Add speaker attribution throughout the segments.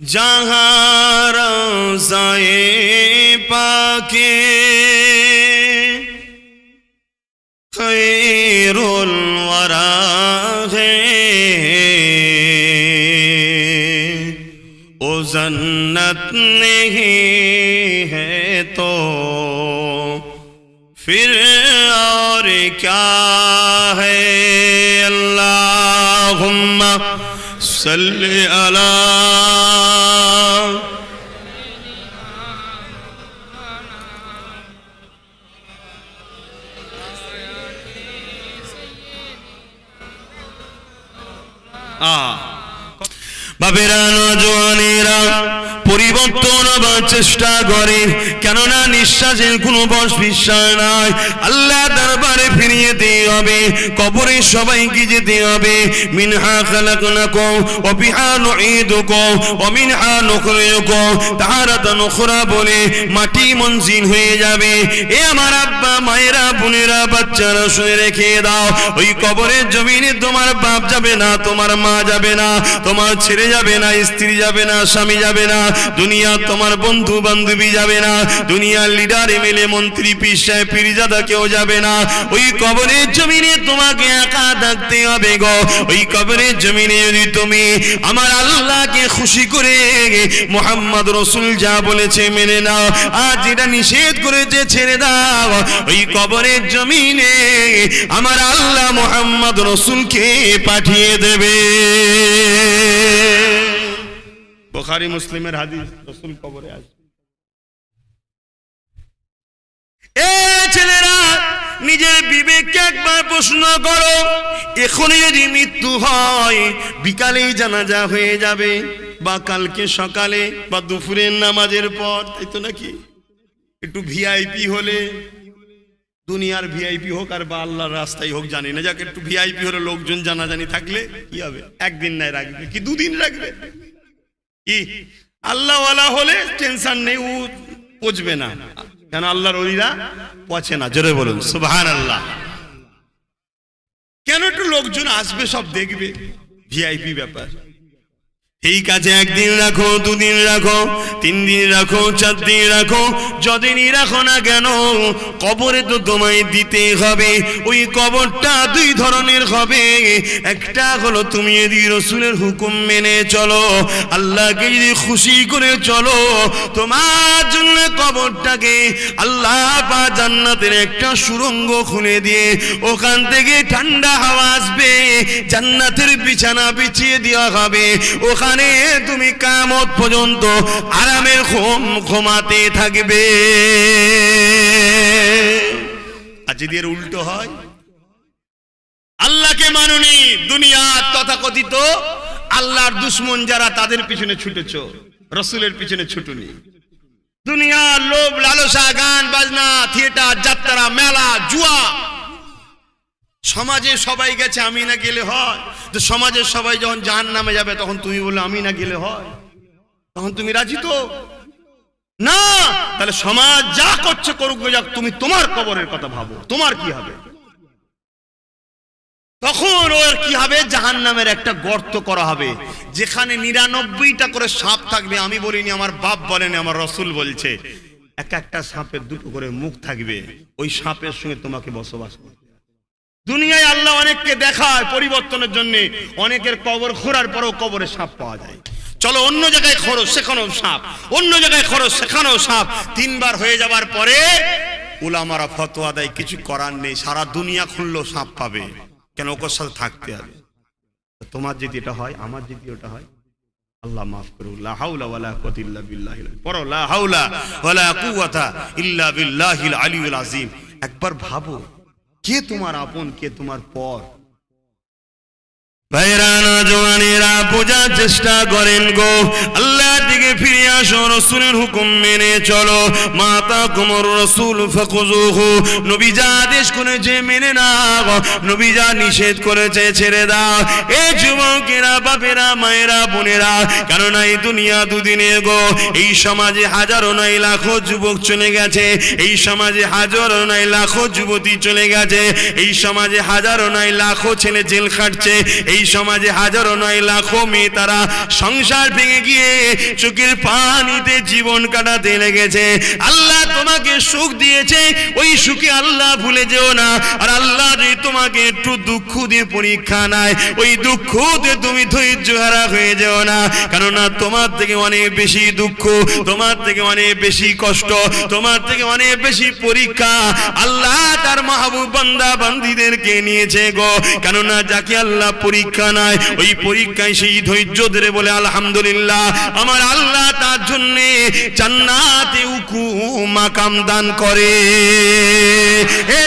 Speaker 1: جہاں روزائے پاکے خیر الورا ہے۔ او جنت نہیں ہے تو پھر اور کیا ہے؟ اللہم صلی اللہ বাবেরা নজওয়ানেরা পরিবর্তন হবার চেষ্টা করে। কেননা নিঃশ্বাসের কোনো বস বিশ্বাস নাই। আল্লাহ দরবারে ফিরিয়ে দিয়ে হবে। কবরে সবাইকে যেতে হবে। মিনহা খালাকনাকুম ওয়া বিহা নুঈদুকুম ওয়া মিনহা নুখরিজুকুম। তাহারাতান উখরা বলে মাটি মনজিল হয়ে যাবে। এ আমার আব্বা, মায়েরা, বোনেরা, বাচ্চারা শুনে রেখে দাও। ওই কবরের জমিনে তোমার বাপ যাবে না, তোমার মা যাবে না, তোমার ছেলে যাবে না, স্ত্রী যাবে না, স্বামী যাবে না। দুনিয়া তোমার বন্ধু বান্ধবী যাবে না। দুনিয়ার লিডার এমএলএ মন্ত্রী সাহেব, পীরজাদা কেউ যাবে না। ওই কবরের জমিনে তোমাকে একা থাকতে হবে গো। ওই কবরের জমিনে যদি তুমি আমার আল্লাহকে খুশি করে মোহাম্মদ রসুল যা বলেছে মেনে নাও, আর যেটা নিষেধ করেছে ছেড়ে দাও। ওই কবরের জমিনে আমার আল্লাহ মোহাম্মদ রসুলকে পাঠিয়ে দেবে। বোখারি মুসলিমের হাদিস, রসুল কবরে আসবে। এ ছেলেরা, নিজের বিবেককে একবার প্রশ্ন করো, এখনই যদি মৃত্যু হয়, বিকালেই জানাজা হয়ে যাবে, বা কালকে সকালে, বা দুপুরের নামাজের পর, তাই তো নাকি? একটু ভিআইপি হলে, দুনিয়ার ভিআইপি হোক আর বা আল্লাহর রাস্তায় হোক, জানি না। যাকে, একটু ভিআইপি হলে লোকজন জানাজানি থাকলে কি হবে? একদিন নাই রাখবে, কি দুদিন রাখবে? কি আল্লাহওয়ালা হলে টেনশন নেই, ও পচবে না। কেন আল্লাহর অলিরা পচে না? জোরে বলুন সুবাহান আল্লাহ কেন একটু লোকজন আসবে, সব দেখবে? ভিআইপি ব্যাপার। এই কাজে একদিন রাখো, দুদিন রাখো তিন দিন রাখো চার দিন রাখো যদিনই রাখো না কেন, কবরে তো তোমায় দিতে হবে। ওই কবরটা দুই ধরনের হবে। একটা হলো তুমি যদি রসুলের হুকুম মেনে চলো, আল্লাহকে যদি খুশি করে চলো, তোমার জন্য কবরটাকে আল্লাহ পা জান্নাতের একটা সুরঙ্গ খুলে দিয়ে ওখান থেকে ঠান্ডা হাওয়া আসবে, জান্নাতের বিছানা বিছিয়ে দেওয়া হবে। ওখানে তুমি কামত পর্যন্ত আরামের ঘুম ঘুমাতে থাকবে। আর যদি এর উল্টো হয়? আল্লাহকে মানুনি, দুনিয়া তথাকথিত। আল্লাহর দুশ্মন যারা তাদের পিছনে ছুটেছ, রসুলের পিছনে ছুটুনি। দুনিয়ার লোভ, লালসা, গান, বাজনা, থিয়েটার, যাত্রা, মেলা, জুয়া সমাজে সবাই গেছে, আমি না গেলে হয়। তো সমাজের সবাই যখন জাহান নামে যাবে, তখন তুমি বললে, আমি না গেলে হয়। তখন তুমি রাজি তো? না! তাহলে সমাজ যা করছে করুক যাক, তুমি তোমার কবরের কথা ভাবো। তোমার কি হবে? তখন ওর কি হবে? জাহান নামের একটা গর্ত করা হবে, যেখানে নিরানব্বইটা করে সাপ থাকবে। আমি বলিনি, আমার বাপ বলেনি, আমার রসুল বলছে। এক একটা সাপের দুটো করে মুখ থাকবে, ওই সাপের সঙ্গে তোমাকে বসবাস করতে হবে। দুনিয়ায় আল্লাহ অনেককে দেখায় পরিবর্তনের জন্য। অনেকের কবর খোঁড়ার পরেও কবরে সাপ পাওয়া যায়। চলো অন্য জায়গায় খরচ সেখানেও সাপ। অন্য জায়গায় খরচ সেখানেও সাপ। তিনবার হয়ে যাবার পরে উলামারা ফতোয়া দেয়, কিছু করার নেই, সারা দুনিয়া খুললেও সাপ পাবে। কেন ওকর সাথে থাকতে হবে? তোমার যদি এটা হয়, আমার যদি ওটা হয়, আল্লাহ মাফ করু। লা হাওলা ওয়ালা কুওয়াতা ইল্লা বিল্লাহ পড়ো, লা হাওলা ওয়ালা কুওয়াতা ইল্লা বিল্লাহিল আলিয়ুল আযীম। একবার ভাবো কে তোমার আপন কে তোমার পর? ভাইরানা জওয়ানেরা বোঝার চেষ্টা করেন গো। আল্লাহ দিকে ফিরে আসো, রসুলের হুকুম মেনে চলো। মাতা কুমর রসুল ফাকুজুহু নবী যা আদেশ করেছে, মেনে নাও। নবী যা নিষেধ করেছে, ছেড়ে দাও। এ যুবকেরা, বাপেরা, মায়েরা, বোনেরা কারণ এই দুনিয়া দুদিনে গো এই সমাজে হাজারো নয় লাখো যুবক চলে গেছে। এই সমাজে হাজারো নয় লাখো যুবতী চলে গেছে। এই সমাজে হাজারো নয় লাখো ছেলে জেল খাটছে। এই সমাজে হাজারো নয় লাখো মেয়ে তারা সংসার ভেঙে গিয়ে চোখের পানিতে জীবন কাটাতে লেগেছে। আল্লাহ তোমাকে সুখ দিয়েছে, ওই সুখে আল্লাহ ভুলে যেও না। আর আল্লাহ যে তোমাকে একটু দুঃখ দিয়ে পরীক্ষা নেয়, ওই দুঃখ তুমি ধৈর্য হারা হয়ে যেও না। কেননা তোমার থেকে অনেক বেশি দুঃখ, তোমার থেকে অনেক বেশি কষ্ট, তোমার থেকে অনেক বেশি পরীক্ষা আল্লাহ তার মাহবুব বান্দা বান্দিদেরকে নিয়েছে গো। কেননা যাকে আল্লাহ পরীক্ষা নেয়, ওই পরীক্ষায় সেই ধৈর্য ধরে বলে, আলহামদুলিল্লাহ, আমার আল্লাহ তার জন্য জান্নাতে উকু মাকাম দান করে। এ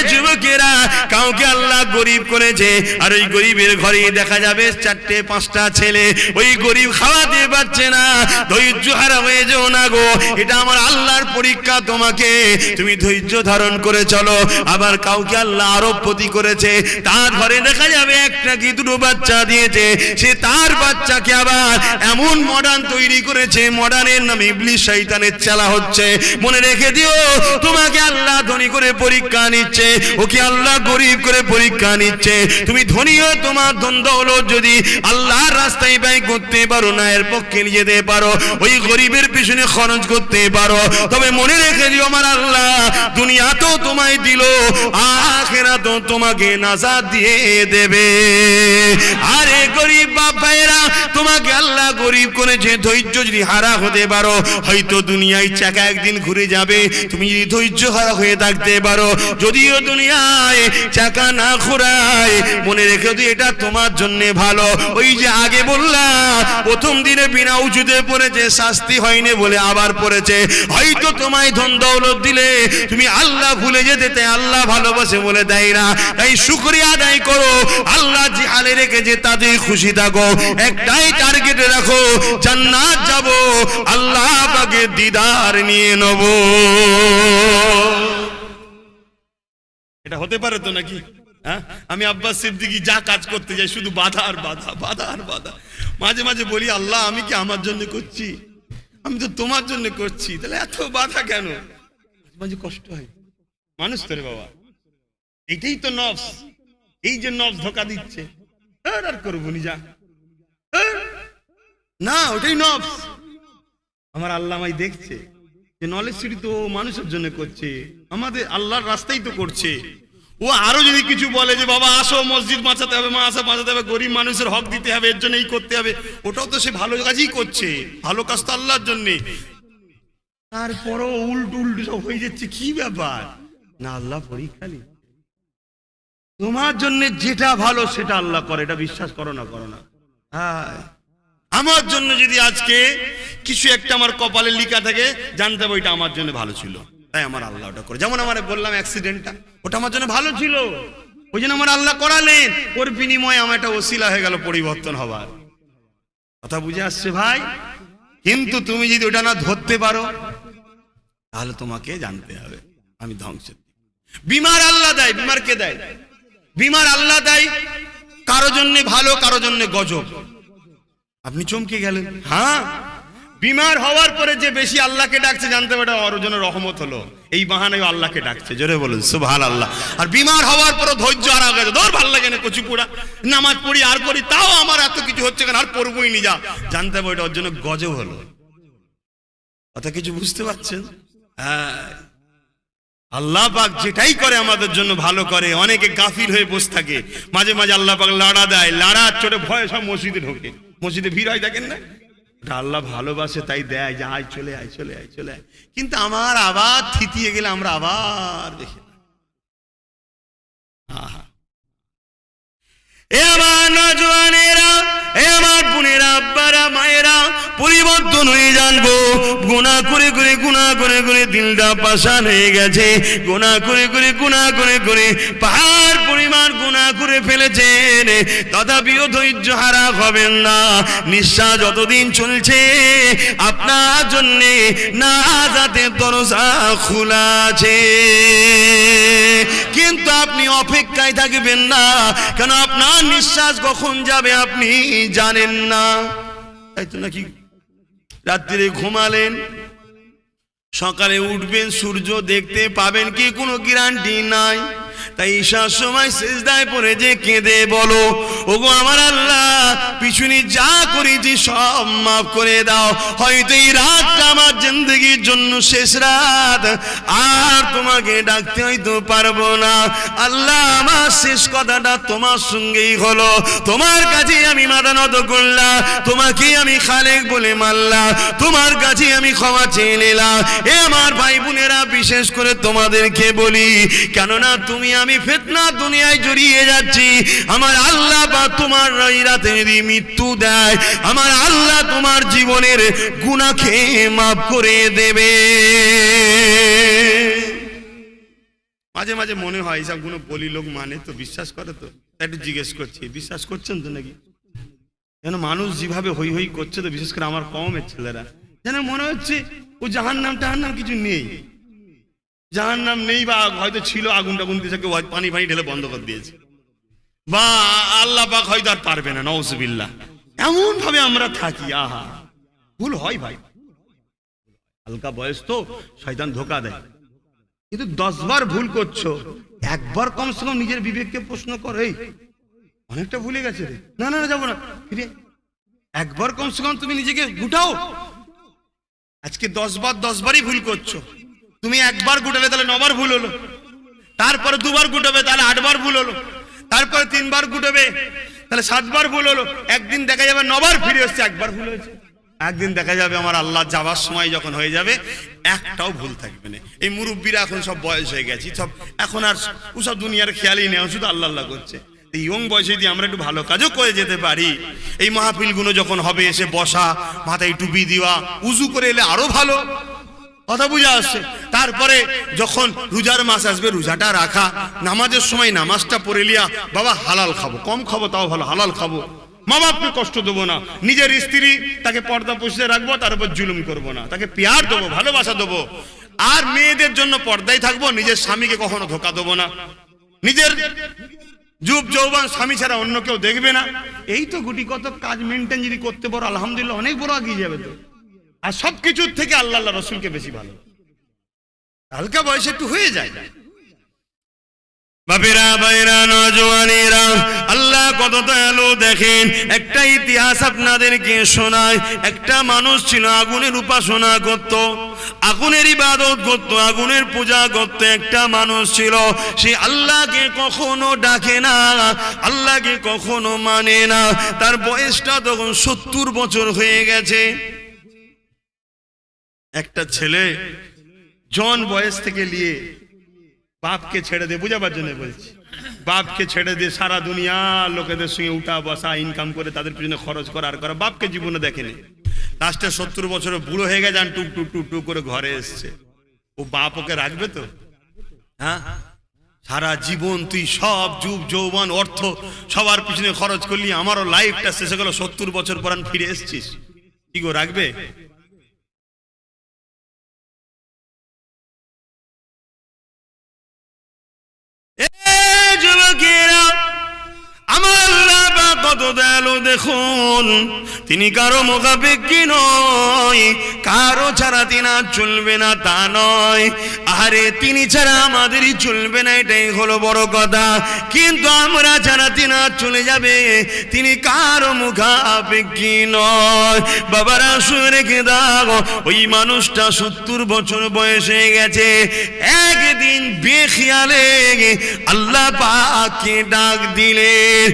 Speaker 1: কাউকে আল্লাহ গরিব করেছে, আর ওই গরিবের ঘরে দেখা যাবে চারটে, পাঁচটা ছেলে, ওই গরিব খাওয়াতে পারছে না, ধৈর্য হারা হয়ে না গো, এটা আমার আল্লাহর পরীক্ষা তোমাকে, তুমি ধৈর্য ধারণ করে চলো, আবার কাউকে আল্লাহ আরবপতি করেছে, তার ঘরে দেখা যাবে একটা কি দুটো বাচ্চা দিয়েছে, সে তার বাচ্চাকে আবার এমন মডার্ন তৈরি করেছে মডার্নের নামে ইবলিশ শয়তানের চালা হচ্ছে। মনে রেখে দিও, তোমাকে আল্লাহ ধনী করে পরীক্ষা নিচ্ছে, ওকে আল্লাহ গরিব করে পরীক্ষা নিচ্ছে। তুমি ধনীও তোমার ধন দৌলত যদি আল্লাহর রাস্তায় ব্যয় করতে পারো না, এর পক্ষে নিয়ে যেতে পারো। ওই গরিবের পিছনে খরচ করতে পারো। তবে মনে রেখে দিও আমার আল্লাহ দুনিয়া তো তোমায় দিল আখেরা তো তোমাকে নাজাদ দিয়ে দেবে। আরে গরিব বাপ ভাইয়েরা, তোমাকে আল্লাহ গরিব করেছে, ধৈর্য যদি হারা হতে পারো, হয়তো দুনিয়ায় চাকা একদিন ঘুরে যাবে। তুমি যদি ধৈর্য হারা হয়ে থাকতে পারো, যদিও দুনিয়ায় চাকা না ঘোরায় মনে রেখে এটা তোমার জন্য ভালো। ওই যে আগে বললাম প্রথম দিনে বিনা উঁচুতে পড়েছে, শাস্তি হয়নি বলে আবার পড়েছে। হয়তো তোমায় ধন দৌলত দিলে, তুমি আল্লাহ ভুলে যেতে, তাই আল্লাহ ভালোবাসে বলে দেয় না। তাই শুক্রিয়া আদায় করো, আল্লাহ যে হালে রেখেছে তাদের খুশি থাকো। একটাই টার্গেটে রাখো, জান্নাত যাব, আল্লাহ পাকে দিদার নিয়ে নেব। হতে পারে তো নাকি? হ্যাঁ? আমি আব্বাস সিদ্দিকি যা কাজ করতে যাই, শুধু বাধা আর বাধা বাধা আর বাধা। মাঝে মাঝে বলি, আল্লাহ, আমি কি আমার জন্য করছি? আমি তো তোমার জন্য করছি। তাহলে এত বাধা কেন? মাঝে কষ্ট হয়। মানুষ তো রে বাবা। এটাই তো নফস। এই যে নফস ধোকা দিচ্ছে। আর আর করব নি যা। না, ওটাই নফস। আমার আল্লাহ আমায় দেখছে যে নলেজ সিটি তো মানুষের জন্য করছে। আমাদের আল্লাহর রাস্তাই তো করছে। ও আরও যদি কিছু বলে যে, বাবা, আসো, মসজিদ বাঁচাতে হবে, মা, আসা, বাঁচাতে হবে, গরিব মানুষের হক দিতে হবে, এর জন্য এই করতে হবে। ওটাও তো সে ভালো কাজই করছে। ভালো কাজ তো আল্লাহর জন্যে। তারপরও উল্টো উল্টো হয়ে যাচ্ছে, কি ব্যাপার? না, আল্লাহ পরীক্ষা। তোমার জন্য যেটা ভালো, সেটা আল্লাহ করে, এটা বিশ্বাস করো না করো না। হ্যাঁ। আমার জন্য যদি আজকে কিছু একটা আমার কপালে লিখা থাকে, জানতে হবে ওইটা আমার জন্য ভালো ছিল। তাই আমার আল্লাহ ওটা করে। যেমন আমার বললাম অ্যাক্সিডেন্টটা ওটা আমার জন্য ভালো ছিল। ওই জন্য আমার আল্লাহ করালেন। ওর বিনিময়ে আমার একটা ওসিলা হয়ে গেল পরিবর্তন হবার। কথা বুঝে আসছে ভাই? কিন্তু তুমি যদি ওটা না ধরতে পারো, তাহলে তোমাকে জানতে হবে, আমি ধ্বংস বিমার আল্লাহ দেয়, বিমার কে দেয়? বিমার আল্লাহ দেয়, কারও জন্য ভালো, কারও জন্য গজব। আপনি চমকে গেলেন হ্যাঁ? বিমার হওয়ার পরে যে বেশি আল্লাহকে ডাকছে, জানতে পারে ওর জন্য রহমত হলো। এই বাহানায় আল্লাহকে ডাকছে, জোরে বলুন সুবহান আল্লাহ আর বিমার হওয়ার পরে ধৈর্য হারা গেছে ধর ভালো লাগে না কচু পোড়া নামাজ পড়ি, আর করি, তাও আমার এত কিছু হচ্ছে কেন? আর পড়বই নি যা। জানতে ওটা ওর জন্য গজব হলো। কথা কিছু বুঝতে পারছেন? হ্যাঁ। আল্লাহ পাক যেটাই করে আমাদের জন্য ভালো করে, অনেকে গাফিল হয়ে বসে থাকে। মাঝে মাঝে আল্লাহ পাক লাড়া দেয়, লাড়ার চোটে ভয়ে সব মসজিদে ঢোকে। মসজিদে ভিড় হয়, দেখেন না? আল্লাহ ভালোবাসে, তাই দেয়, যে আয় চলে আয় চলে আয় চলে, আয়। কিন্তু আমার আবার থিতিয়ে গেলে আমরা আবার দেখি পরিবর্তন হয়ে জানব। করে করে করে করে হয়ে গেছে। গুণা করে করে, গুণা করে করে পাহাড় পরিমাণ গুণা করে ফেলেছেন। তথাপিও ধৈর্য হারা হবেন না। নিঃশ্বাস যতদিন চলছে, আপনার জন্যে না যাতে দরজা খোলা আছে। কিন্তু আপনি অপেক্ষায় থাকবেন না। কেন আপনার নিঃশ্বাস কখন যাবে আপনি জানেন না। তাই তো নাকি রাত্রিরে ঘুমালেন, সকালে উঠবেন, সূর্য দেখতে পাবেন কি কোনো গ্যারান্টি নাই। তাই ঈশার সময় শেষদায় পড়ে যে কেঁদে বলো, ওগো আমার আল্লাহ, পিছনে যা করেছি সব মাফ করে দাও। হয়তো এই রাতটা আমার জিন্দগির জন্য শেষ রাত, আর তোমাকে ডাকতে হয়তো পারব না। আল্লাহ আমার শেষ কথাটা তোমার সঙ্গেই হলো। তোমার কাছে আমি মাথা নত করলাম, তোমাকে আমি খালেক বলে মারলাম তোমার কাছে আমি ক্ষমা চেয়ে নিলাম। এ আমার ভাই বোনেরা, বিশেষ করে তোমাদেরকে বলি, কেননা তুমি আমি ফেতনা দুনিয়ায় জড়িয়ে যাচ্ছি। আমার আল্লাহ বা তোমার রাতে মৃত্যু দেয়। আমার আল্লাহ তোমার জীবনের গুণাকে মাফ করে দেবে। মাঝে মাঝে মনে হয়, এইসবগুলো বলি লোক মানে? তো বিশ্বাস করে তো। একটু জিজ্ঞেস করছি, বিশ্বাস করছেন তো নাকি? যেন মানুষ যেভাবে হই হই করছে তো, বিশেষ করে আমার কমের ছেলেরা। যেন মনে হচ্ছে, ও জাহান নাম টাহার নাম কিছু নেই। জাহান নাম নেই বা হয়তো ছিল আগুন টাগুন দিয়েছে, কেউ পানি ফানি ঢেলে বন্ধ করে দিয়েছে। বা আল্লাহ পাক হয়তো আর পারবে না নওজবিল্লাহ এমন ভাবে আমরা থাকি, আহা। ভুল হয় ভাই। হালকা বয়স তো, শয়তান ধোকা দেয়। কিন্তু দশবার ভুল করছ, একবার কমসে কম নিজের বিবেককে প্রশ্ন করো, এই, অনেকটা ভুলে গেছে রে। না না না, যাব না। একবার কমসে কম তুমি নিজেকে গুটাও। আজকে দশ বার দশ বারই ভুল করছ। তুমি একবার গুটালে তাহলে নবার ভুল হলো। তারপরে দুবার গুটাবে তাহলে আটবার ভুল হলো। তারপরে তিনবার গুটাবে তাহলে সাতবার ভুল হলো। একদিন দেখা যাবে নবার ফিরে এসছে, একবার ভুল হয়েছে। একদিন দেখা যাবে আমার আল্লাহ যাওয়ার সময় যখন হয়ে যাবে, একটাও ভুল থাকবে না। এই মুরব্বীরা এখন সব বয়স হয়ে গেছি, সব এখন আর ওসব দুনিয়ার খেয়ালই নেই, শুধু আল্লাহ আল্লাহ করছে। ইয়ং বয়সে যদি আমরা একটু ভালো কাজও করে যেতে পারি, এই মাহফিলগুলো যখন হবে, এসে বসা, মাথায় টুপি দেওয়া, উজু করে এলে আরও ভালো। কথা বুঝে আসছে। তারপরে যখন রোজার মাস আসবে, রোজাটা রাখা, নামাজের সময় নামাজটা পড়ে লিয়া, বাবা হালাল খাব, কম খাব, তাও ভালো, হালাল খাব। মা বাপকে কষ্ট দেবো না। নিজের স্ত্রী, তাকে পর্দা পুষতে রাখব, তার উপর জুলুম করব না। তাকে পেয়ার দেবো, ভালোবাসা দেবো। আর মেয়েদের জন্য পর্দায় থাকব, নিজের স্বামীকে কখনো ধোকা দেবো না। নিজের যুব যৌবন, স্বামী ছাড়া অন্য কেউ দেখবে না। এই তো গুটি কত কাজ মেনটেন যদি করতে পারো, আলহামদুলিল্লাহ, অনেক বড় এগিয়ে যাবে তো। আর সবকিছুর থেকে আল্লাহ আল্লাহ রসুলকে বেশি ভালো। হালকা বয়সে একটু হয়ে যায় না। বাপেরা বাইরা নজওয়ানেরা, আল্লাহ কত দয়ালু দেখেন। একটা ইতিহাস আপনাদেরকে শোনায় একটা মানুষ ছিল, আগুনের উপাসনা করত, আগুনের ইবাদত করত, আগুনের পূজা করত। একটা মানুষ ছিল, সে আল্লাহকে কখনো ডাকে না, আল্লাহকে কখনো মানে না। তার বয়সটা তখন সত্তর বছর হয়ে গেছে। একটা ছেলে জন বয়স থেকে নিয়ে বাপকে ছেড়ে দিয়ে বুঝাবার জন্য বলছি। বাপকে ছেড়ে দিয়ে সারা দুনিয়া লোকেদের সঙ্গে উঠা, বসা ইনকাম করে তাদের পিছনে খরচ করা, আর করা। বাপকে জীবনে দেখেনি। লাস্টে সত্তর বছরে বুড়ো হয়ে গেছে টুক টুক টুক টুক করে ঘরে এসছে। ও বাপ ওকে রাখবে তো? হ্যাঁ? সারা জীবন তুই সব যুব যৌবন, অর্থ সবার পিছনে খরচ করলি, আমারও লাইফটা শেষে গেল, সত্তর বছর পর ফিরে এসছিস। কি গো, রাখবে? কত দয়ালু দেখুন। তিনি কারও মোকাবেক্ষি নয়, কারও ছাড়া তিনি চলবে না তা নয়। আরে তিনি ছাড়া আমাদেরই চলবে না, এটাই হলো বড় কথা। কিন্তু আমরা ছাড়া তিনি চলে যাবে, তিনি কারও মুখাপেক্ষি নয়। বাবারা শুয়ে রেখে দাও, ওই মানুষটা সত্তর বছর বয়স হয়ে গেছে। একদিন বেখিয়ালে আল্লাহ পাককে ডাক দিলেন।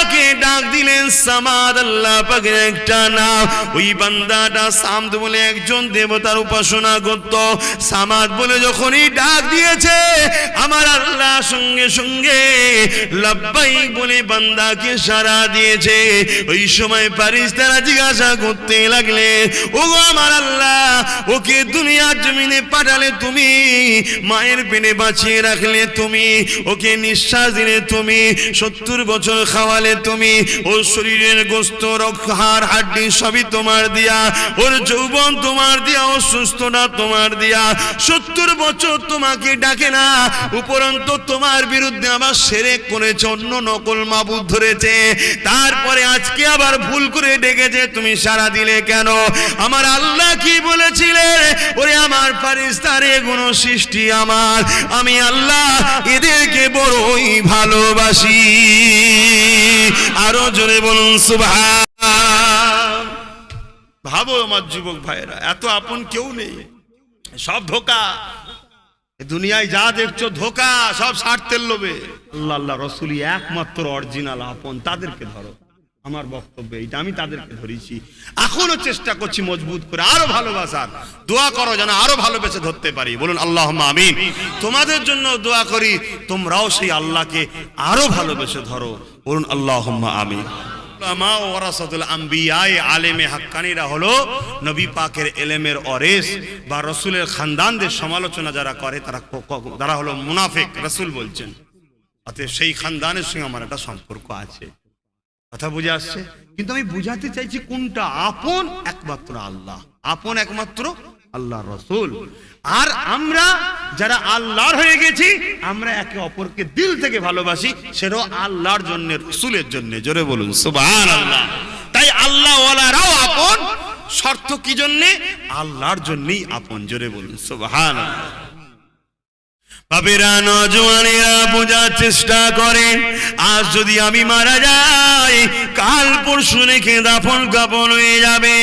Speaker 1: আল্লাহকে ডাক দিলেন, সামাদ আল্লাহ পাকের একটা নাম। ওই বান্দাটা সামদ বলে একজন দেবতার উপাসনা করত। সামাদ বলে, যখনই ডাক দিয়েছে, আমার আল্লাহ সঙ্গে সঙ্গে লাব্বাই বলে বান্দাকে সারা দিয়েছে। ওই সময় পারিস তারা জিজ্ঞাসা করতে লাগলে ও আমার আল্লাহ, ওকে দুনিয়ার জমিনে পাঠালে তুমি, মায়ের পেনে বাঁচিয়ে রাখলে তুমি, ওকে নিঃশ্বাস দিলে তুমি, সত্তর বছর খাওয়ালে তুমি ওর শরীরের গোস্ত রক্ষার হাড্ডি সবই তোমার দিয়া। ওর যৌবন তোমার দিয়া, ও সুস্থতা তোমার দিয়া। সত্তর বছর তোমাকে ডাকে না, উপরন্ত তোমার বিরুদ্ধে আবার সেরে করেছে, অন্য নকল মাবুদ ধরেছে। তারপরে আজকে আবার ভুল করে ডেকেছে, তুমি সারা দিলে কেন? আমার আল্লাহ কি বলেছিলে? ওরে আমার ফারিস্তারে গুণ সৃষ্টি আমার। আমি আল্লাহ এদেরকে বড়ই ভালোবাসি। আরও জোরে বলুন সুভা ভাবো আমার যুবক ভাইয়েরা, এত আপন কেউ নেই। সব ধোকা। দুনিয়ায় যা দেখছ ধোকা, সব স্বার্থের লোভে। আল্লাহ আল্লাহ রসুলি একমাত্র অরিজিনাল আপন, তাদেরকে ধরো। আমার বক্তব্য এইটা, আমি তাদেরকে ধরেছি। এখনও চেষ্টা করছি মজবুত করে, আরও ভালোবাসার। দোয়া করো যেন আরও ভালোবেসে ধরতে পারি। বলুন আল্লাহ আমিন। তোমাদের জন্য দোয়া করি, তোমরাও সেই আল্লাহকে আরও ভালোবেসে ধরো। বলুন আল্লাহ রসুলের খানদানদের সমালোচনা যারা করে, তারা হলো মুনাফেক, রসুল বলছেন। অতএব সেই খানদানের সঙ্গে আমার একটা সম্পর্ক আছে। কথা বুঝে আসছে? কিন্তু আমি বুঝাতে চাইছি কোনটা, আপন একমাত্র আল্লাহ। আপন একমাত্র আল্লাহ রসুল। আর আমরা যারা আল্লাহর হয়ে গেছি, আমরা একে অপরকে দিল থেকে ভালোবাসি, সেটাও আল্লাহর জন্য, রসুলের জন্য। জোরে বলুন সুবাহ আল্লাহ তাই আল্লাহ ওয়ালারাও আপন, শর্ত কি জন্যে? আল্লাহর জন্যই আপন, জোরে বলুন সুবাহ বাবেরা নজওয়ানেরা বোঝার চেষ্টা করে। আজ যদি আমি মারা যাই, কাল পরশু রেখে দাফন কাপন হয়ে যাবে।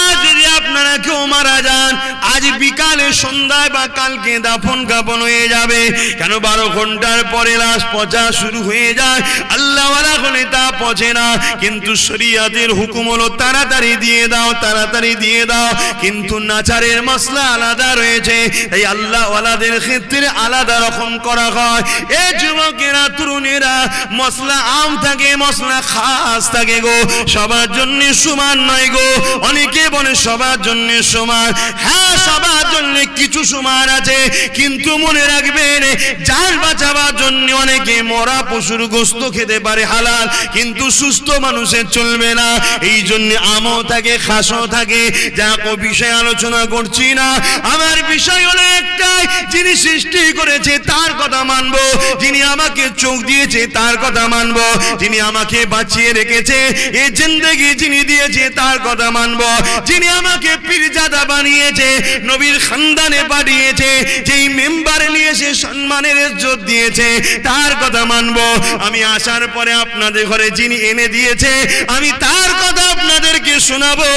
Speaker 1: আজ যদি আপনারা কেউ মারা যান, আজ বিকালে সন্ধ্যায় বা কালকে দাফন কাপন হয়ে যাবে। কেন বারো ঘণ্টার পরে লাশ পচা শুরু হয়ে যায়? আল্লাহ হলে তা পচে না। কিন্তু শরিয়াতের হুকুম হলো তাড়াতাড়ি দিয়ে দাও, তাড়াতাড়ি দিয়ে দাও। কিন্তু নাচারের মশলা আলাদা রয়েছে। এই আল্লাহওয়ালাদের ক্ষেত্রে আলাদা রকম করা হয়। এ যুবকেরা, তরুণেরা, মশলা আম থাকে, মশলা খাস থাকে গো। সবার জন্য সমান নয় গো। অনেকে বলে সবার জন্য সমান। হ্যাঁ সবার জন্য কিছু সমান আছে, কিন্তু মনে রাখবেন, যার বাঁচাবার জন্য অনেকে মরা পশুর গোস্ত খেতে পারে হালাল, কিন্তু সুস্থ মানুষের চলবে না। এই জন্য আমও থাকে, খাসও থাকে। যা বিষয় আলোচনা করছি না। আমার বিষয় হলো একটাই, যিনি সৃষ্টি করেছে, তার কথা মানবো। যিনি আমাকে চোখ দিয়েছে, তার কথা মানবো। যিনি আমাকে বাঁচিয়ে রেখেছে এই জিন্দগি যিনি দিয়েছে, তার কথা মানবো। যিনি আমাকে পীরজাদা বানিয়েছে, নবীর খানদানে পাঠিয়েছে, যেই মেম্বারে নিয়ে সে সম্মানের ইজ্জত দিয়েছে, তার কথা মানবো। আমি আসার পরে আপনাদের ঘরে যিনি এনে দিয়েছে, আমি তার কথা আপনাদেরকে শোনাবো।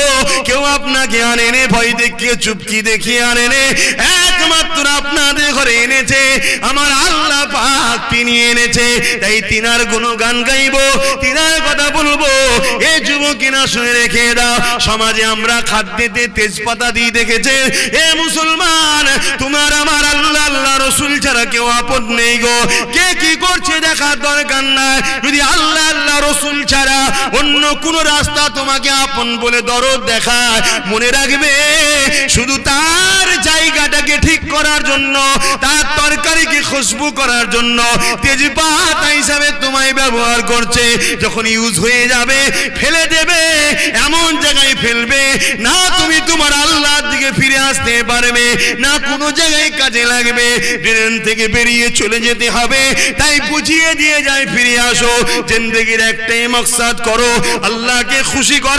Speaker 1: কেউ আপনাকে আনেনে, ভয় দেখিয়ে, চুপকি দেখিয়ে আনেনে। একমাত্র আপনাদের ঘরে এনেছে, আমার আল্লাহ পাক তিনি এনেছে। তাই তিনার কোনো গান গাইবো, তিনার কথা বলব। এ যুবকিনা শুনে রেখে দাও, সমাজে আমরা খাদ্যেতে তেজপাতা দিয়ে দেখেছে। এ মুসলমান, তোমার আমার আল্লাহ আল্লাহ রসুল ছাড়া কেউ আপদ নেই গো। কে কি করছে দেখার দরকার নাই। যদি আল্লাহ আল্লাহ রসুল ছাড়া অন্য কোন রাস্তা তোমাকে আপন বলে দরদ দেখায়। মনে রাখবে, শুধু তার জায়গাটাকে ঠিক করার জন্য, তার তরকারিকে খুশবু করার জন্য তেজপাতা হিসাবে তোমায় ব্যবহার করছে। যখন ইউজ হয়ে যাবে, ফেলে দেবে, এমন জায়গায় ফেলবে, না তুমি তোমার আল্লাহর দিকে ফিরে আসতে পারবে, না কোনো জায়গায় কাজে লাগবে। ট্রেন থেকে বেরিয়ে চলে যেতে হবে, তাই বুঝিয়ে দিয়ে যায় ফিরে আসো। জিন্দগির একটাই মকসাদ করো, আল্লাহকে খুশি করা।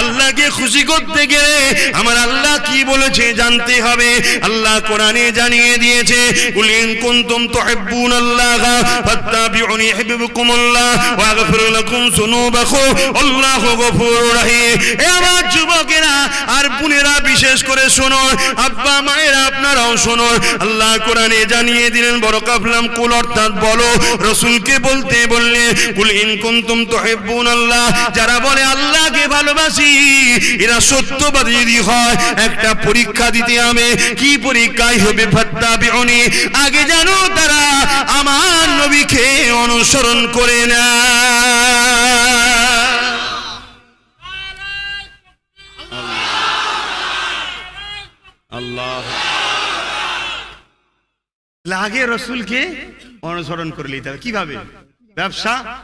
Speaker 1: আল্লাহকে খুশি করতে গেলে আমার আল্লাহ কি বলেছে জানতে হবে। আল্লাহ কোরআনে জানিয়ে দিয়েছে, কুল ইন কুনতুম তুহিব্বুনাল্লাহ, ফাত্তাবিউনি ইউহিব্বুকুমুল্লাহ ওয়া আগফির লাকুম যুনুবাকুম, আল্লাহু গফুরুর রহিম। এ আমার যুবকেরা, আর বোনেরা, বিশেষ করে শোনো আব্বা মায়েরা, আপনারাও শোনো আল্লাহ কোরআনে জানিয়ে দিলেন বড় কাফলাম কুল অর্থাৎ বলো, রসুলকে বলতে বললে, কুল ইন কুনতুম তুহিব্বুনাল্লাহ যারা বলে আল্লাহকে ভালোবাসি। এরা সত্যবাদী যদি হয়। একটা পরীক্ষা দিতে হবে কি পরীক্ষায় হবে ফাত্তাবিউনি? আগে জানো তারা আমার নবীকে অনুসরণ করে না। আল্লাহ। লাগে রসুলকে অনুসরণ করে নিতে হবে। কীভাবে? ব্যবসা?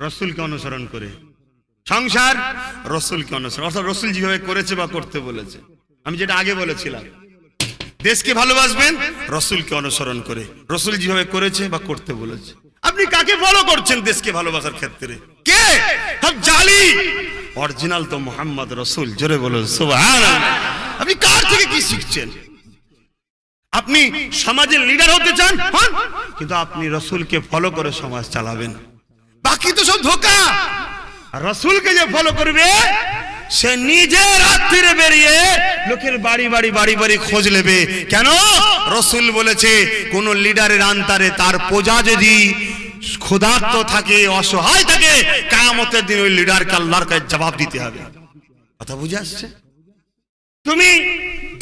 Speaker 1: রসুলকে অনুসরণ করে। সংসার রসুলকে অনুসরণ অর্থাৎ রসুল যেভাবে করেছে বা করতে বলেছে। আমি যেটা আগে বলেছিলাম, দেশকে ভালোবাসবেন, রসুলকে অনুসরণ করে। রসুল যেভাবে করেছে বা করতে বলেছে। আপনি কাকে ফলো করছেন দেশকে ভালোবাসার ক্ষেত্রে? কে? জালি। অরিজিনাল তো মোহাম্মদ রসুল, জোরে বলুন আপনি কার থেকে কি শিখছেন? আপনি সমাজের লিডার হতে চান? কিন্তু আপনি রসুলকে ফলো করে সমাজ চালাবেন। বাকি তো সব ধোকা। রসুলকে যে ফলো করবে, সে নিজে রাত্রিরে বেরিয়ে লোকের বাড়ি বাড়ি বাড়ি বাড়ি খোঁজ নেবে। কেন? রসুল বলেছে, কোন লিডারের আন্তারে তার প্রজা যদি ক্ষুধার্ত থাকে, অসহায় থাকে, কায়ামতের দিন ওই লিডারকে আল্লাহর কাছে জবাব দিতে হবে। কথা বুঝে আসছে? তুমি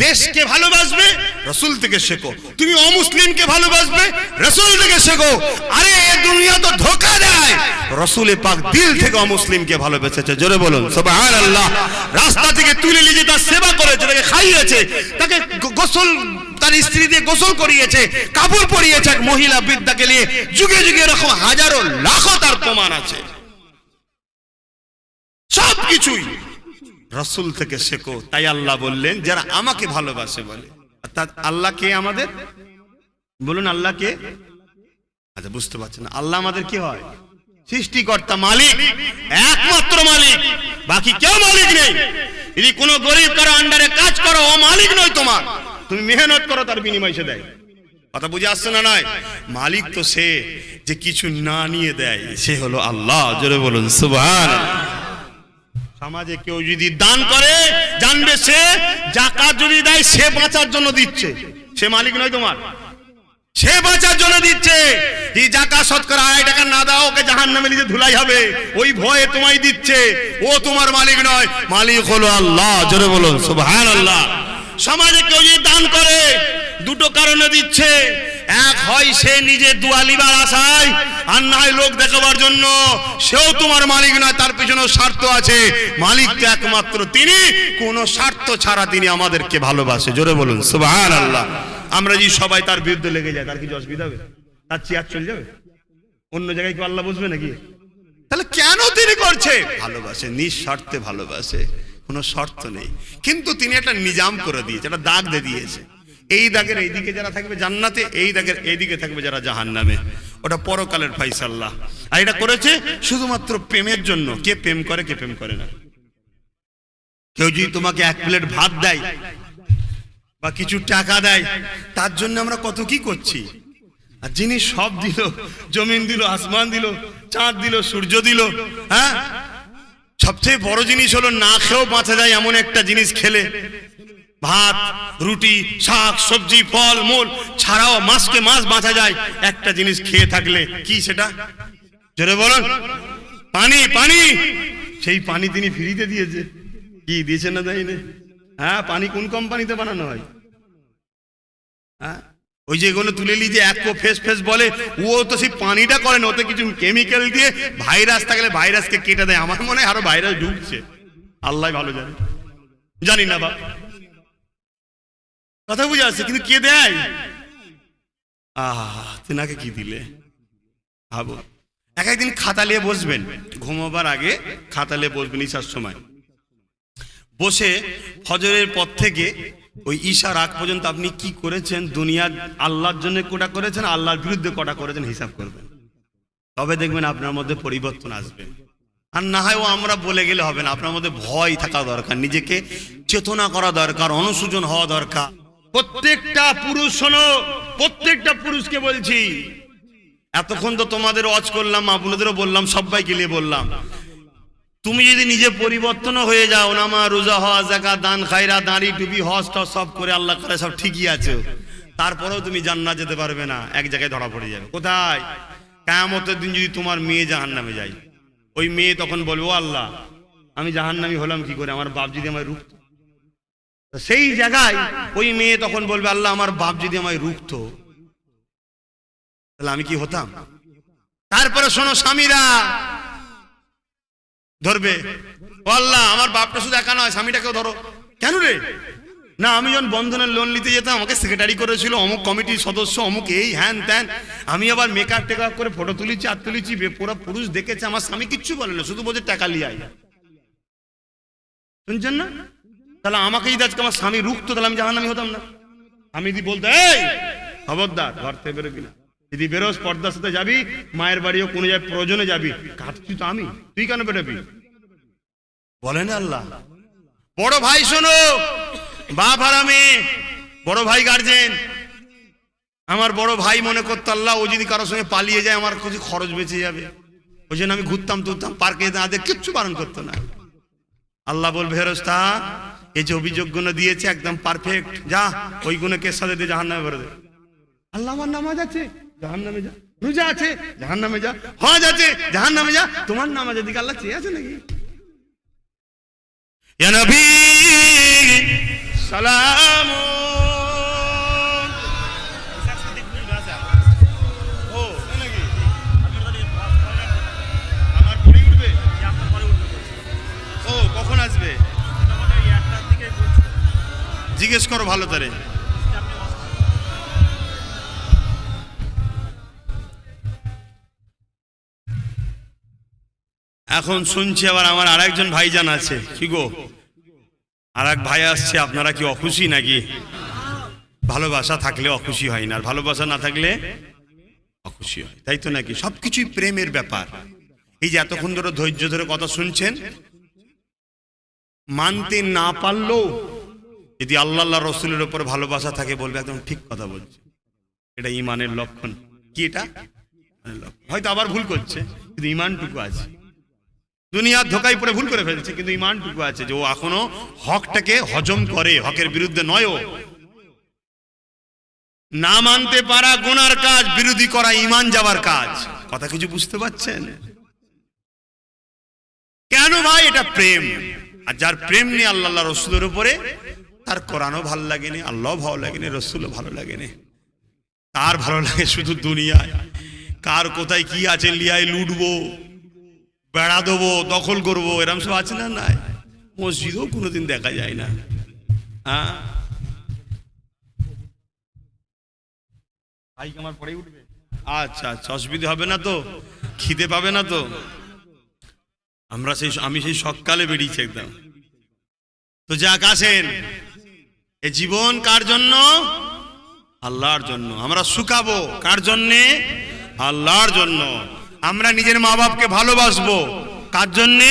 Speaker 1: দেশকে ভালোবাসবে, রসুল থেকে শেখো। তুমি অমুসলিমকে ভালোবাসবে, রসুল থেকে শেখো। আরে এ দুনিয়া তো ধোকা দেয়। রসুলে পাক দিল থেকে অমুসলিমকে ভালোবেসেছে। জোরে বলুন সুবহান আল্লাহ রাস্তা থেকে তুলে নিয়ে তার সেবা করেছে, তাকে খাইয়েছে, তাকে গোসল, তার স্ত্রী দিয়ে গোসল করিয়েছে, কাপড় পরিয়েছে এক মহিলা বিদ্যাকে নিয়ে। যুগে যুগে এরকম হাজারো লাখো তার প্রমাণ আছে। সব কিছুই রসুল থেকে শেখো। তাই আল্লাহ বললেন, যারা আমাকে ভালোবাসে বলে। অর্থাৎ আল্লাহ কে আমাদের? বলুন, আল্লাহ কে? আচ্ছা বুঝতে পারছেন আল্লাহ আমাদের কি হয়? সৃষ্টিকর্তা, মালিক। একমাত্র মালিক। বাকি কেউ মালিক নেই। যদি কোনো গরিব কারও আন্ডারে কাজ করো, ও মালিক নয় তোমার। তুমি মেহনত করো, তার বিনিময় সে দেয়। কথা বুঝে আসছে না নয় মালিক তো সে যে কিছু না নিয়ে দেয়, সে হলো আল্লাহ। জোরে বলুন সুবহান সমাজে কেউ যদি দান করে, জানবে সে, জাকাত যদি দেয়, সে বাঁচার জন্য দিচ্ছে। সে মালিক নয় তোমার। সে বাঁচার জন্য দিচ্ছে। এই জাকা শতকরা আড়াই টাকা না দাও, ওকে জাহান নামে নিজে ধুলাই হবে। ওই ভয়ে তোমায় দিচ্ছে। ও তোমার মালিক নয়। মালিক হলো আল্লাহ, জোরে বলুন সুবহান আল্লাহ সমাজে কেউ যদি দান করে, দুটো কারণে দিচ্ছে। এক হয় সে নিজে দুয়ালিবার আশায়, আর না হয় লোক দেখাবার জন্য। সেও তোমার মালিক নয়, তার পিছনে স্বার্থ আছে। মালিক তো একমাত্র তিনি, কোন স্বার্থ ছাড়া তিনি আমাদেরকে ভালোবাসে। জোরে বলুন সুবহান আল্লাহ আমরা যদি সবাই তার বিরুদ্ধে লেগে যায় তার কিছু অসুবিধা হবে? তার চেয়ার চলে যাবে? অন্য জায়গায় কি আল্লাহ বুঝবে নাকি? তাহলে কেন তিনি করছে? ভালোবাসে, নিঃস্বার্থে ভালোবাসে, কোনো শর্ত নেই। কিন্তু তিনি একটা নিজাম করে দিয়েছে, একটা দাগ দিয়ে দিয়েছে। এই দাগের এইদিকে যারা থাকবে জান্নাতে, এই দাগের এইদিকে থাকবে যারা জাহান্নামে। ওটা পরকালের ফাইসাল্লাহ আর এটা করেছে শুধুমাত্র প্রেমের জন্য। কে প্রেম করে, কে প্রেম করে না। কেউ যদি তোমাকে এক প্লেট ভাত দেয় বা কিছু টাকা দেয়, তার জন্য আমরা কত কি করছি? আর যিনি সব দিল, জমিন দিল, আসমান দিল, চাঁদ দিল, সূর্য দিল হ্যাঁ? সবচেয়ে বড় জিনিস হলো না খেয়েও বাঁচা যায় এমন একটা জিনিস খেলে। ভাত, রুটি, শাক, সবজি, ফল, মূল ছাড়াও মাসকে মাস বাঁচা যায়। একটা জিনিস খেয়ে থাকলে কি সেটা? জোরে বলুন। পানি পানি। সেই পানি তিনি ফ্রিতে দিয়েছে। কি দিয়েছে না দেয়নি হ্যাঁ পানি কোন কোম্পানিতে বানানো হয়? হ্যাঁ? ওই যে এগুলো তুলে নিয়ে যে এক ফেস ফেস বলে, ও তো সেই পানিটা করে না, ওতে কিছু কেমিক্যাল দিয়ে ভাইরাস থাকলে ভাইরাসকে কেটে দেয়। আমার মনে হয় আরও ভাইরাস ঢুকছে। আল্লাহ ভালো জানে। জানি না বা কথা বুঝে আসছে, কিন্তু কে দেয়? আহ, তেনাকে কি দিলে? ভাবো। এক একদিন খাতা নিয়ে বসবেন, ঘুমাবার আগে খাতা নিয়ে বসবেন ঈশার সময়। বসে ফজরের পর থেকে ওই ঈশার আগ পর্যন্ত আপনি কি করেছেন? দুনিয়ার আল্লাহর জন্য কোটা করেছেন, আল্লাহর বিরুদ্ধে কোটা করেছেন, হিসাব করবেন। তবে দেখবেন আপনার মধ্যে পরিবর্তন আসবে। আর না হয় ও আমরা বলে গেলে হবে না, আপনার মধ্যে ভয় থাকা দরকার, নিজেকে চেতনা করা দরকার অনুসূচন হওয়া দরকার। প্রত্যেকটা পুরুষ শোনো, প্রত্যেকটা পুরুষকে বলছি, এতক্ষণ তো তোমাদের ওয়াজ করলাম, আপনাদেরও বললাম, সবাইকে নিয়ে বললাম। তুমি যদি নিজে পরিবর্তন হয়ে যাও নামা রোজা হওয়া জাকা দান খাইরা দাঁড়ি, টুপি, হজ সব করে আল্লাহ করে সব ঠিকই আছে। তারপরেও তুমি জান্নাত যেতে পারবে না, এক জায়গায় ধরা পড়ে যাবে। কোথায়? কায়ামতের দিন যদি তোমার মেয়ে জাহান নামে যায়, ওই মেয়ে তখন বলব আল্লাহ, আমি জাহান্নামি হলাম কি করে? আমার বাপ যদি আমার তো সেই জায়গায় ওই মেয়ে তখন বলবে আল্লাহ আমার বাপ যদি আমায় রুখতো তাহলে আমি কি হতাম? তারপরে শোনো স্বামীরা ধরবে আল্লাহ আমার বাপটা শুধু একা নয় স্বামীটাকেও ধরো। কেন রে? না আমি যখন বন্ধনের লোন নিতে যেতাম আমাকে সেক্রেটারি করেছিল অমুক কমিটির সদস্য অমুক এই হ্যান ত্যান। আমি আবার মেকআপ টেকআপ করে ফটো তুলেছি আর তুলেছি পুরো পুরুষ দেখেছে আমার স্বামী কিচ্ছু বলে না শুধু বলছে টাকা লিয়ে আয়। শুনছেন না? তাহলে আমাকে যদি আজকে আমার স্বামী রুখতো, তাহলে আমি জাহান আমি হতাম না। আমি যদি বলতো, এই, খবরদার, ঘর থেকে বেরোবি না। যদি বেরোস, পর্দার সাথে যাবি, মায়ের বাড়িও কোনো জায়গায় প্রয়োজনে যাবি। কাটছি তো আমি, তুই কেন বেরোবি? বলেন আল্লাহ। বড় ভাই, শোনো, বাপ আর আমি, বড় ভাই গার্জেন আমার বড় ভাই মনে করতো, আল্লাহ, ও যদি কারোর সঙ্গে পালিয়ে যায়, আমার কিছু খরচ বেঁচে যাবে। ওই জন্য আমি ঘুরতাম তুরতাম পার্কে দিয়ে কিচ্ছু বারণ করতো না। আল্লাহ বলবে, হেরস্তা এই যে অভিযোগগুলো দিয়েছে একদম পারফেক্ট যা ওই গুণকে সাথে দিয়ে জাহান নামে ভরে দে আল্লাহ আমার নামাজ আছে জাহান নামে যা। রোজা আছে জাহান নামে যা। হজ আছে জাহান নামে যা। তোমার নামাজের দিকে আল্লাহ চেয়ে আছে নাকি? ইয়া নবী, সালাম জিজ্ঞেস করো ভালো তারে এখন শুনছি আবার আমার আরেকজন ভাইজান আছে। কি গো? আর এক ভাই আসছে, আপনারা কি অখুশি নাকি? ভালোবাসা থাকলে অখুশি হয় না, আর ভালোবাসা না থাকলে অখুশি হয়, তাই তো নাকি? সবকিছুই প্রেমের ব্যাপার। এই যে এতক্ষণ ধরে ধৈর্য ধরে কথা শুনছেন, মানতে না পারলেও যদি আল্লাহ আল্লাহ রসুলের উপর ভালোবাসা থাকে বলবে, একদম ঠিক কথা বলছে। এটা ইমানের লক্ষণ। কি এটা? হয়তো আবার ভুল করছে, কিন্তু ইমানটুকু আছে। দুনিয়ার ধোকায় পড়ে ভুল করে ফেলছে, কিন্তু ইমানটুকু আছে যে ও এখনও হকটাকে হজম করে, হকের বিরুদ্ধে নয় ও। না মানতে পারা গোনার কাজ, বিরোধী করা ইমান যাবার কাজ। কথা কিছু বুঝতে পারছেন? কেন ভাই এটা প্রেম? আর যার প্রেম আল্লাহ আল্লাহ রসুলের উপরে তার কোরআনও ভালো লাগেনি আল্লাহ ভালো লাগেনি রসুলও ভালো লাগেনি। তার ভালো লাগে শুধু দুনিয়ায়? কার কোথায় কি আছে লিয়ায় লুটবো বেড়া দেবো দখল করব এরম সব আছে না নাই? মসজিদও কোনোদিন দেখা যায় না। হ্যাঁ? আমার পরে উঠবে। আচ্ছা আচ্ছা অসুবিধা হবে না তো? খিদে পাবে না তো? আমরা সেই আমি সেই সকালে বেরিয়েছি একদম। তো যাক আসেন। এ জীবন কার জন্য? আল্লাহর জন্য। আমরা শুকাবো। কার জন্যে? আল্লাহর জন্য। আমরা নিজের মা বাপকে ভালোবাসবো। কার জন্যে?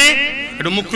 Speaker 1: একটু মুখ্য